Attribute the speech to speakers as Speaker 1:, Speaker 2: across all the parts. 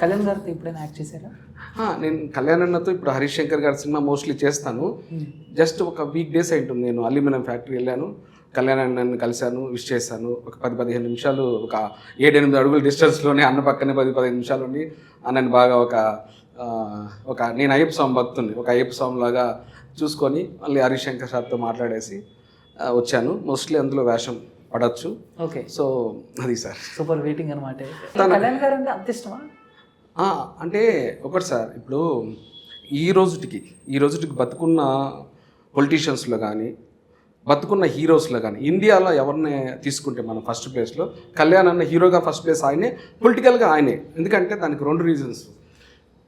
Speaker 1: కళ్యాణ్ గారితో ఎప్పుడైనా యాక్ట్ చేశారా?
Speaker 2: నేను కళ్యాణ్ అన్నతో ఇప్పుడు హరీష్ శంకర్ గారి సినిమా మోస్ట్లీ చేస్తాను. జస్ట్ ఒక వీక్ డేస్ అయింటుంది. నేను అల్యూమినియం ఫ్యాక్టరీ వెళ్ళాను. కళ్యాణ్ అన్నని కలిశాను విష్ చేశాను. ఒక పది పదిహేను నిమిషాలు ఒక ఏడెనిమిది అడుగుల డిస్టెన్స్లోనే అన్న పక్కనే పది పదిహేను నిమిషాలు ఉండి అన్నని బాగా ఒక ఒక నేను అయ్యప్ప స్వామి భక్తుని ఒక అయ్యప్ప స్వామి లాగా చూసుకొని మళ్ళీ హరీష్ శంకర్ సార్తో మాట్లాడేసి వచ్చాను. మోస్ట్లీ అందులో వేషం పడవచ్చు
Speaker 1: ఓకే.
Speaker 2: సో అది సార్.
Speaker 1: సూపర్ వెయిటింగ్ అనమాట కళ్యాణ్ గారు అంటే అంత ఇష్టమా?
Speaker 2: అంటే ఒకటి సార్ ఇప్పుడు ఈ రోజుటికి ఈ రోజుటికి బతుకున్న పొలిటీషియన్స్లో కానీ బతుకున్న హీరోస్లో కానీ ఇండియాలో ఎవరిని తీసుకుంటే మనం ఫస్ట్ ప్లేస్లో కళ్యాణ్ అన్న హీరోగా ఫస్ట్ ప్లేస్ ఆయనే పొలిటికల్గా ఆయనే. ఎందుకంటే దానికి రెండు రీజన్స్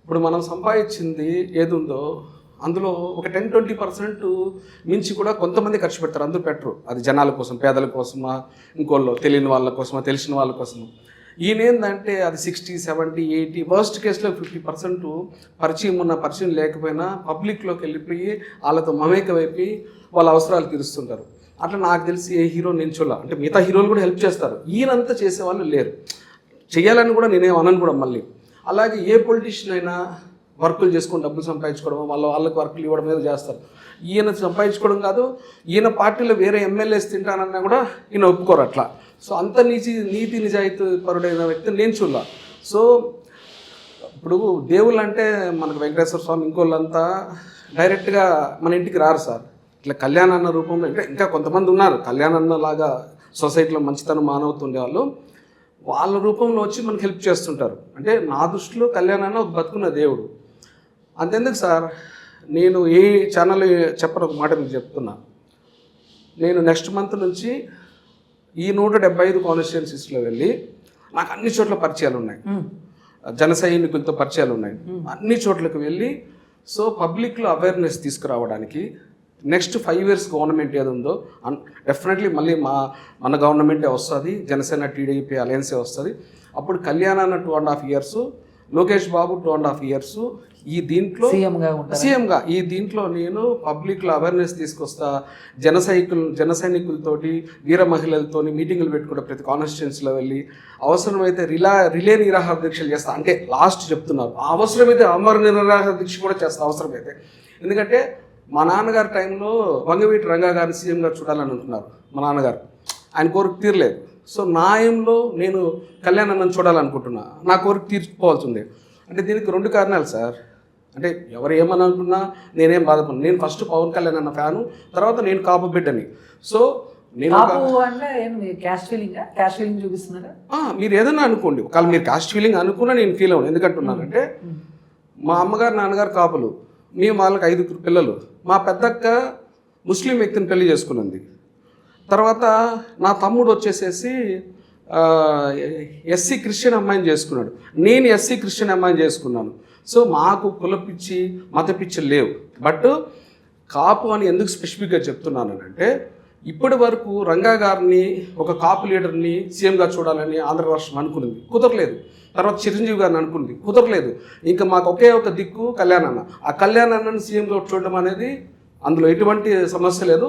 Speaker 2: ఇప్పుడు మనం సంపాదించింది ఏది ఉందో అందులో ఒక టెన్ ట్వంటీ పర్సెంట్ మించి కూడా కొంతమంది ఖర్చు పెడతారు. అందరూ పెట్టరు. అది జనాల కోసం పేదల కోసమా ఇంకోళ్ళు తెలియని వాళ్ళ కోసమా తెలిసిన వాళ్ళ కోసమా. ఈయన ఏంటంటే అది సిక్స్టీ సెవెంటీ ఎయిటీ వర్స్ట్ కేసులో ఫిఫ్టీ పర్సెంట్ పరిచయం ఉన్న పరిచయం లేకపోయినా పబ్లిక్లోకి వెళ్ళిపోయి వాళ్ళతో మమేకమైపోయి వాళ్ళ అవసరాలు తీరుస్తుంటారు. అట్లా నాకు తెలిసి ఏ హీరో నించోలా అంటే మిగతా హీరోలు కూడా హెల్ప్ చేస్తారు. ఈయనంతా చేసేవాళ్ళు లేరు. చేయాలని కూడా నేనేం అనను కూడా మళ్ళీ. అలాగే ఏ పొలిటీషియన్ అయినా వర్కులు చేసుకొని డబ్బులు సంపాదించుకోవడం వాళ్ళ వాళ్ళకి వర్కులు ఇవ్వడం మీద చేస్తారు. ఈయన సంపాదించుకోవడం కాదు ఈయన పార్టీలో వేరే ఎమ్మెల్యేస్ తింటానన్నా కూడా ఈయన ఒప్పుకోరు అట్లా. సో అంత నీతి నీతి నిజాయితీ పరుడైన వ్యక్తి నేను చూడాల. సో ఇప్పుడు దేవుళ్ళు అంటే మనకు వెంకటేశ్వర స్వామి ఇంకోళ్ళంతా డైరెక్ట్గా మన ఇంటికి రారు సార్. ఇట్లా కళ్యాణ అన్న రూపంలో ఇంకా ఇంకా కొంతమంది ఉన్నారు. కళ్యాణ అన్న లాగా సొసైటీలో మంచితనం మానవతు ఉండేవాళ్ళు వాళ్ళ రూపంలో వచ్చి మనకి హెల్ప్ చేస్తుంటారు. అంటే నా దృష్టిలో కళ్యాణ అన్న ఒక బతుకున్న దేవుడు. అంతెందుకు సార్? నేను ఏ ఛానల్ చెప్పని ఒక మాట మీకు చెప్తున్నా. నేను నెక్స్ట్ మంత్ నుంచి ఈ నూట డెబ్బై ఐదు కాన్స్టిట్యున్సీస్లో వెళ్ళి నాకు అన్ని చోట్ల పరిచయాలు ఉన్నాయి. జన సైనికులతో పరిచయాలు ఉన్నాయి. అన్ని చోట్లకు వెళ్ళి సో పబ్లిక్లో అవేర్నెస్ తీసుకురావడానికి నెక్స్ట్ ఫైవ్ ఇయర్స్ గవర్నమెంట్ ఏది ఉందో డెఫినెట్లీ మళ్ళీ మా మన గవర్నమెంటే వస్తుంది జనసేన టీడీపీ అలయన్సే వస్తుంది. అప్పుడు కళ్యాణ అన్న two and half years Lokesh Babu two and half years ఈ దీంట్లో
Speaker 1: సీఎం గా ఉంటారు?
Speaker 2: సీఎంగా ఈ దీంట్లో నేను పబ్లిక్లో అవేర్నెస్ తీసుకొస్తా. జన సైకులు జన సైనికులతోటి వీర మహిళలతోని మీటింగులు పెట్టుకుంటా ప్రతి కాన్స్టిట్యున్సీలో వెళ్ళి. అవసరమైతే రిలా రిలే నిరాహార దీక్షలు చేస్తా. అంటే లాస్ట్ చెప్తున్నారు ఆ అవసరమైతే అమర నిరాహార దీక్ష కూడా చేస్తా అవసరమైతే. ఎందుకంటే మా నాన్నగారి టైంలో వంగవీటి రంగా గారిని సీఎంగా చూడాలని అనుకున్నారు. మా నాన్నగారు. ఆయన కోరిక తీరలేదు. సో నాయంలో నేను కళ్యాణ్ అన్నను చూడాలనుకుంటున్నా. నా కోరిక తీర్చుకోవాల్సి ఉంది అంటే దీనికి రెండు కారణాలు సార్. అంటే ఎవరు ఏమని అనుకున్నా నేనేం బాధపడను. నేను ఫస్ట్ పవన్ కళ్యాణ్ అన్న ఫ్యాను తర్వాత నేను కాపు బిడ్డని. సో నేను
Speaker 1: క్యాస్ట్ క్యాస్ట్
Speaker 2: మీరు ఏదైనా అనుకోండి. ఒకవేళ మీరు కాస్ట్ ఫీలింగ్ అనుకున్నా నేను ఫీల్ అవ్వను. ఎందుకంటున్నానంటే మా అమ్మగారు నాన్నగారు కాపులు. మేము వాళ్ళకి ఐదుగురు పిల్లలు. మా పెద్దక్క ముస్లిం వ్యక్తిని పెళ్ళి చేసుకున్నది తర్వాత నా తమ్ముడు వచ్చేసేసి ఎస్సీ క్రిస్టియన్ అమ్మాయిని చేసుకున్నాడు. నేను ఎస్సీ క్రిస్టియన్ అమ్మాయిని చేసుకున్నాను. సో మాకు కుల పిచ్చి మత లేవు. బట్ కాపు అని ఎందుకు స్పెసిఫిక్గా చెప్తున్నాను అంటే ఇప్పటి వరకు రంగా గారిని ఒక కాపు లీడర్ని సీఎంగా చూడాలని ఆంధ్ర రాష్ట్రం అనుకున్నది కుదరలేదు. తర్వాత చిరంజీవి గారిని అనుకుంది. కుదరలేదు. ఇంకా మాకు ఒకే ఒక దిక్కు కళ్యాణ్ అన్న ఆ కళ్యాణ్ అన్నని సీఎంగా చూడడం అనేది అందులో ఎటువంటి సమస్య లేదు.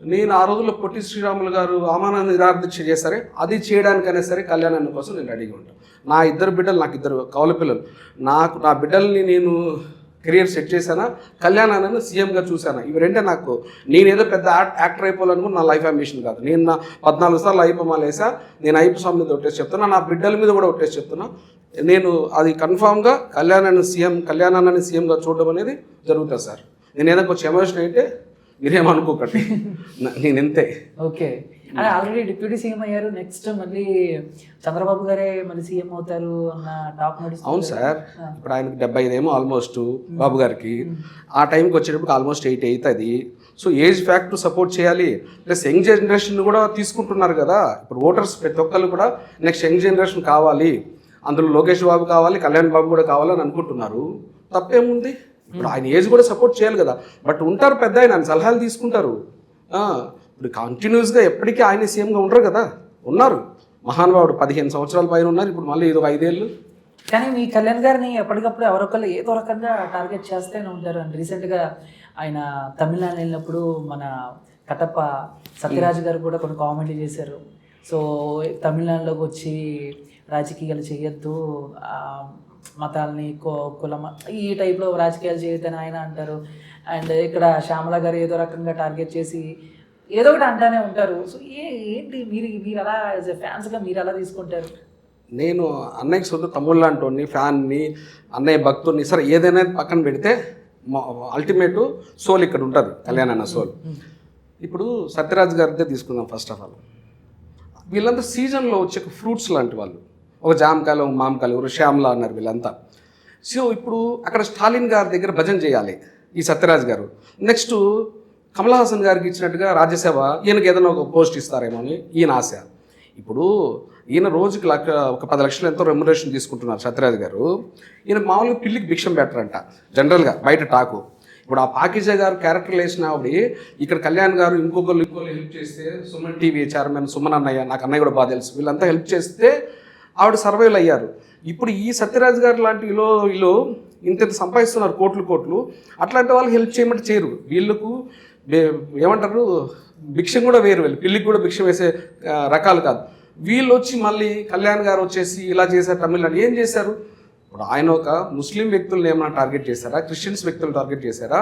Speaker 2: నేను ఆ రోజుల్లో పొట్టి శ్రీరాములు గారు ఆమాన నిరాదీక్ష చేశారే అది చేయడానికైనా సరే కళ్యాణాన్ని కోసం నేను రెడీగా ఉంటాను నా ఇద్దరు బిడ్డలు నాకు ఇద్దరు కౌల పిల్లలు. నాకు నా బిడ్డల్ని నేను కెరియర్ సెట్ చేశానా? కళ్యాణాన్ని సీఎంగా చూశాను? ఇవి రెండే నాకు. నేను ఏదో పెద్ద యాక్ట్- యాక్టర్ అయిపోవాలనుకుని నా లైఫ్ అంబిషన్ కాదు. నేను నా పద్నాలుగు సార్లు అయ్యప్పమాలు వేసా నేను అయ్యప్ప స్వామి మీద ఒట్టేసి చెప్తున్నా నా బిడ్డల మీద కూడా ఒట్టేసి చెప్తున్నా. నేను అది కన్ఫామ్గా కళ్యాణాన్ని సీఎం కళ్యాణాన్ని సీఎంగా చూడడం అనేది జరుగుతుంది సార్. నేను ఏదైనా కొంచెం ఎమోషన్ అయితే మీరేమనుకోకండి. నేను ఎంతే
Speaker 1: ఓకే. అదే ఆల్రెడీ డిప్యూటీ సీఎం అయ్యారు నెక్స్ట్ మళ్ళీ చంద్రబాబు గారే మళ్ళీ సీఎం అవుతారు అన్న టాక్
Speaker 2: అవును సార్. ఇప్పుడు ఆయనకి డెబ్బై ఐదేమో ఆల్మోస్ట్ బాబు గారికి. ఆ టైంకి వచ్చేటప్పుడు ఆల్మోస్ట్ ఎయిట్ అవుతుంది. సో ఏజ్ ఫ్యాక్టర్ సపోర్ట్ చేయాలి. ప్లస్ యంగ్ జనరేషన్ కూడా తీసుకుంటున్నారు కదా. ఇప్పుడు ఓటర్స్ ప్రతి ఒక్కళ్ళు కూడా నెక్స్ట్ యంగ్ జనరేషన్ కావాలి. అందులో లోకేష్ బాబు కావాలి కళ్యాణ్ బాబు కూడా కావాలని అనుకుంటున్నారు. తప్పేముంది? ఇప్పుడు ఆయన ఏజ్ కూడా సపోర్ట్ చేయాలి కదా. బట్ ఉంటారు పెద్ద ఆయన సలహాలు తీసుకుంటారు. ఇప్పుడు కంటిన్యూస్గా ఎప్పటికీ ఆయన సీఎంగా ఉండరు కదా. ఉన్నారు. మహానుభావుడు పదిహేను సంవత్సరాల పైన ఉన్నారు. ఇప్పుడు మళ్ళీ ఇది ఒక ఐదేళ్ళు.
Speaker 1: కానీ మీ కళ్యాణ్ గారిని ఎప్పటికప్పుడు ఎవరొకరు ఏదో రకంగా టార్గెట్ చేస్తూనే ఉంటారు. అండ్ రీసెంట్గా ఆయన తమిళనాడు వెళ్ళినప్పుడు మన కటప్ప సత్యరాజు గారు కూడా కొన్ని కామెంట్లు చేశారు. సో తమిళనాడులోకి వచ్చి రాజకీయాలు చేయొద్దు. మతాలని కో కులం ఈ టైప్లో రాజకీయాలు చేయొద్దని ఆయన అంటారు. అండ్ ఇక్కడ శ్యామల గారు ఏదో రకంగా టార్గెట్ చేసి ఏదో ఒకటి అంటానే ఉంటారు. సో ఏ ఏంటి మీరు మీరు అలా యాజ్ ఎ ఫ్యాన్స్గా మీరు అలా తీసుకుంటారు?
Speaker 2: నేను అన్నయ్యకి సొంత తమ్ముళ్ళు లాంటి ఫ్యాన్ని అన్నయ్య భక్తుడిని సరే ఏదైనా పక్కన పెడితే అల్టిమేట్ సోల్ ఇక్కడ ఉంటుంది కళ్యాణ్ అన్న సోల్ ఇప్పుడు సత్యరాజ్ గారిదే తీసుకుందాం ఫస్ట్ ఆఫ్ ఆల్. వీళ్ళంతా సీజన్లో వచ్చే ఫ్రూట్స్ లాంటి వాళ్ళు. ఒక జామకాయలు ఒక మామకాయలు ఒక శ్యామ్లా అన్నారు వీళ్ళంతా. సో ఇప్పుడు అక్కడ స్టాలిన్ గారి దగ్గర భజన చేయాలి ఈ సత్యరాజ్ గారు. నెక్స్ట్ కమల్ హాసన్ గారికి ఇచ్చినట్టుగా రాజ్యసభ ఈయనకి ఏదైనా ఒక పోస్ట్ ఇస్తారేమో అని ఈయన ఆశ. ఇప్పుడు ఈయన రోజుకి లక్ష ఒక పది లక్షలు ఎంతో రెమ్యునరేషన్ తీసుకుంటున్నారు సత్యరాజ్ గారు. ఈయన మామూలుగా పిల్లికి భిక్షం పెట్టరంట జనరల్గా బయట టాకు. ఇప్పుడు ఆ పాకిజా గారు క్యారెక్టర్ వేసిన ఆవిడ ఇక్కడ కళ్యాణ్ గారు ఇంకొకరు ఇంకొకరు హెల్ప్ చేస్తే సుమన్ టీవీ చైర్మన్ సుమన్ అన్నయ్య నాకు అన్నయ్య కూడా బాగా తెలుసు. వీళ్ళంతా హెల్ప్ చేస్తే ఆవిడ సర్వైవ్ అయ్యారు. ఇప్పుడు ఈ సత్యరాజ్ గారు లాంటి వీళ్ళు వీళ్ళు ఇంత ఇంత సంపాదిస్తున్నారు కోట్లు కోట్లు. అట్లాంటి వాళ్ళు హెల్ప్ చేయమంటే చేయరు. వీళ్ళకు ఏమంటారు? భిక్షం కూడా వేరు వీళ్ళు. పిల్లికి కూడా భిక్షం వేసే రకాలు కాదు. వీళ్ళు వచ్చి మళ్ళీ కళ్యాణ్ గారు వచ్చేసి ఇలా చేశారు తమిళనాడు. ఏం చేశారు? ఇప్పుడు ఆయన ఒక ముస్లిం వ్యక్తులను ఏమైనా టార్గెట్ చేశారా? క్రిస్టియన్స్ వ్యక్తులు టార్గెట్ చేశారా?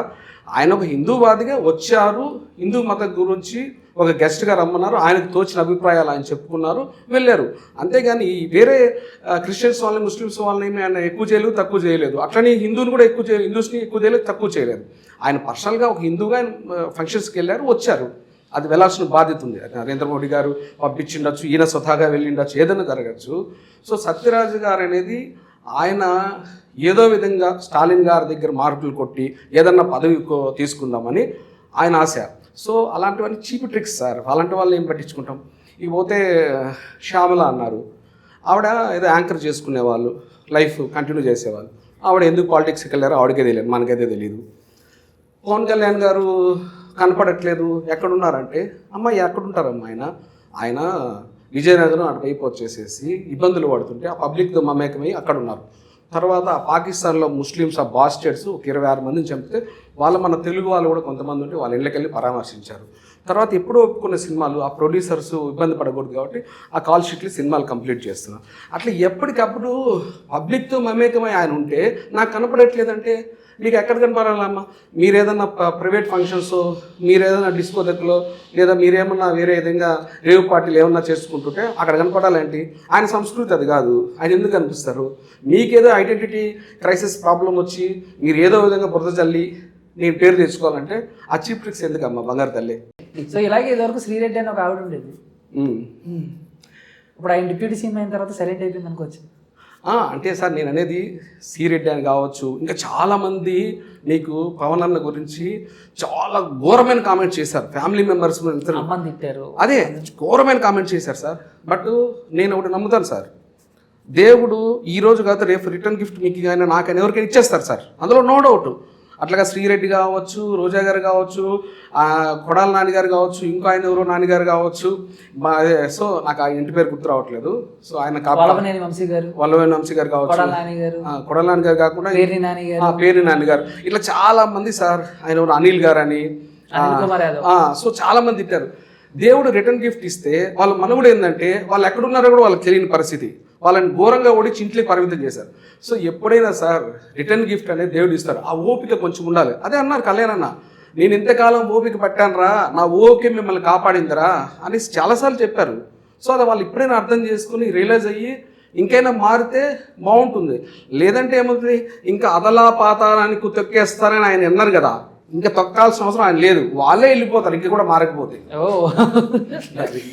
Speaker 2: ఆయన ఒక హిందూవాదిగా వచ్చారు హిందూ మతం గురించి ఒక గెస్ట్గా రమ్మన్నారు ఆయనకు తోచిన అభిప్రాయాలు ఆయన చెప్పుకున్నారు వెళ్ళారు. అంతేగాని ఈ వేరే క్రిస్టియన్స్ వాళ్ళని ముస్లిమ్స్ వాళ్ళని ఆయన ఎక్కువ చేయలేదు తక్కువ చేయలేదు. అట్లనే హిందువుని కూడా ఎక్కువ చేయలేదు హిందూస్ని ఎక్కువ చేయలేదు తక్కువ చేయలేదు. ఆయన పర్సనల్గా ఒక హిందూగా ఆయన ఫంక్షన్స్కి వెళ్ళారు వచ్చారు. అది వెళ్ళాల్సిన బాధ్యత ఉంది. నరేంద్ర మోడీ గారు పంపించిండొచ్చు ఈయన స్వతహాగా వెళ్ళిండొచ్చు ఏదైనా జరగచ్చు. సో సత్యరాజు గారు అనేది ఆయన ఏదో విధంగా స్టాలిన్ గారి దగ్గర మార్కులు కొట్టి ఏదన్నా పదవి తీసుకుందామని ఆయన ఆశ. సో అలాంటివన్నీ చీప్ ట్రిక్స్ సార్. అలాంటి వాళ్ళు ఏం పట్టించుకుంటాం? ఇక పోతే శ్యామల అన్నారు. ఆవిడ ఏదో యాంకర్ చేసుకునేవాళ్ళు లైఫ్ కంటిన్యూ చేసేవాళ్ళు. ఆవిడ ఎందుకు పాలిటిక్స్కి వెళ్ళారో ఆవిడకే తెలియదు మనకైతే తెలియదు. పవన్ కళ్యాణ్ గారు కనపడట్లేదు. ఎక్కడున్నారంటే అమ్మాయి ఎక్కడుంటారమ్మా ఆయన? ఆయన విజయనగరం అటువైపు వచ్చేసేసి ఇబ్బందులు పడుతుంటే ఆ పబ్లిక్తో మమేకమై అక్కడ ఉన్నారు. తర్వాత పాకిస్తాన్లో ముస్లిమ్స్ ఆ బాస్టర్స్ ఒక ఇరవై ఆరు మందిని చంపితే వాళ్ళు మన తెలుగు వాళ్ళు కూడా కొంతమంది ఉంటే వాళ్ళ ఇళ్ళకెళ్ళి పరామర్శించారు. తర్వాత ఎప్పుడో ఒప్పుకున్న సినిమాలు ఆ ప్రొడ్యూసర్స్ ఇబ్బంది పడకూడదు కాబట్టి ఆ కాల్ షీట్లు సినిమాలు కంప్లీట్ చేస్తున్నారు అట్లా ఎప్పటికప్పుడు పబ్లిక్తో మమేకమై ఆయన ఉంటే నాకు కనపడట్లేదంటే మీకు ఎక్కడ కనపడాలమ్మా? మీరు ఏదన్నా ప్రైవేట్ ఫంక్షన్స్ మీరు ఏదైనా డిస్కోదెక్లో లేదా మీరేమన్నా వేరే విధంగా రేవ్ పార్టీలు ఏమన్నా చేసుకుంటుంటే అక్కడ కనపడాలంటే? ఆయన సంస్కృతి అది కాదు. ఆయన ఎందుకు కనిపిస్తారు? మీకేదో ఐడెంటిటీ క్రైసిస్ ప్రాబ్లం వచ్చి మీరు ఏదో విధంగా బురద చల్లి నేను పేరు తెచ్చుకోవాలంటే ఆ చీప్ ట్రిక్స్ ఎందుకమ్మా? బంగారు తల్లి.
Speaker 1: సో ఇలాగే ఇదివరకు శ్రీరెడ్డి అని ఒక ఆవిడ ఉండేది. ఇప్పుడు ఆయన డిప్యూటీ సీఎం అయిన తర్వాత సైలెంట్ అయిపోయింది అనుకోవచ్చు.
Speaker 2: అంటే సార్ నేను అనేది సీరెడ్డి అని కావచ్చు ఇంకా చాలామంది నీకు పవన్ అన్న గురించి చాలా ఘోరమైన కామెంట్ చేశారు. ఫ్యామిలీ మెంబర్స్
Speaker 1: తిట్టారు.
Speaker 2: అదే ఘోరమైన కామెంట్ చేశారు సార్. బట్ నేను ఒకటి నమ్ముతాను సార్. దేవుడు ఈ రోజు కాదు రేపు రిటర్న్ గిఫ్ట్ మీకు కానీ నాకైనా ఎవరికైనా ఇచ్చేస్తారు సార్. అందులో నో డౌట్. అట్లాగా శ్రీరెడ్డి కావచ్చు రోజా గారు కావచ్చు ఆ, కొడాల నాన్నగారు కావచ్చు ఇంకో ఆయన ఎవరో నాన్నగారు కావచ్చు. మా సో నాకు ఆ ఇంటి పేరు గుర్తు రావట్లేదు. సో ఆయన కాపా
Speaker 1: వల్లభనేని వంశీ గారు.
Speaker 2: వంశీ గారు కావచ్చు.
Speaker 1: కొడాల నాని గారు
Speaker 2: ఆ, కొడాల నాన్న గారు కాకుండా పేరు నాన్న గారు ఇట్లా చాలా మంది సార్ ఆయన అనిల్ గారు అని సో చాలా మంది తిట్టారు. దేవుడు రిటర్న్ గిఫ్ట్ ఇస్తే వాళ్ళ మనవుడు ఏంటంటే వాళ్ళు ఎక్కడున్నారో కూడా వాళ్ళకి తెలియని పరిస్థితి. వాళ్ళని ఘోరంగా ఓడి చింట్లకి పరిమితం చేశారు. సో ఎప్పుడైనా సార్ రిటర్న్ గిఫ్ట్ అనేది దేవుడు ఇస్తారు ఆ ఓపిక కొంచెం ఉండాలి. అదే అన్నారు కళ్యాణ్ అన్న. నేను ఇంతకాలం ఓపిక పట్టానురా. నా ఓకే మిమ్మల్ని కాపాడిందిరా అని చాలాసార్లు చెప్పారు. సో అది వాళ్ళు ఇప్పుడైనా అర్థం చేసుకుని రియలైజ్ అయ్యి ఇంకైనా మారితే బాగుంటుంది. లేదంటే ఏమవుతుంది? ఇంకా అదలా పాతాలని తొక్కేస్తారని ఆయన అన్నారు కదా. ఇంకా తొక్కాల్సిన అవసరం ఆయన లేదు. వాళ్ళే వెళ్ళిపోతారు. ఇంకా కూడా మారకపోతే.
Speaker 1: ఓ.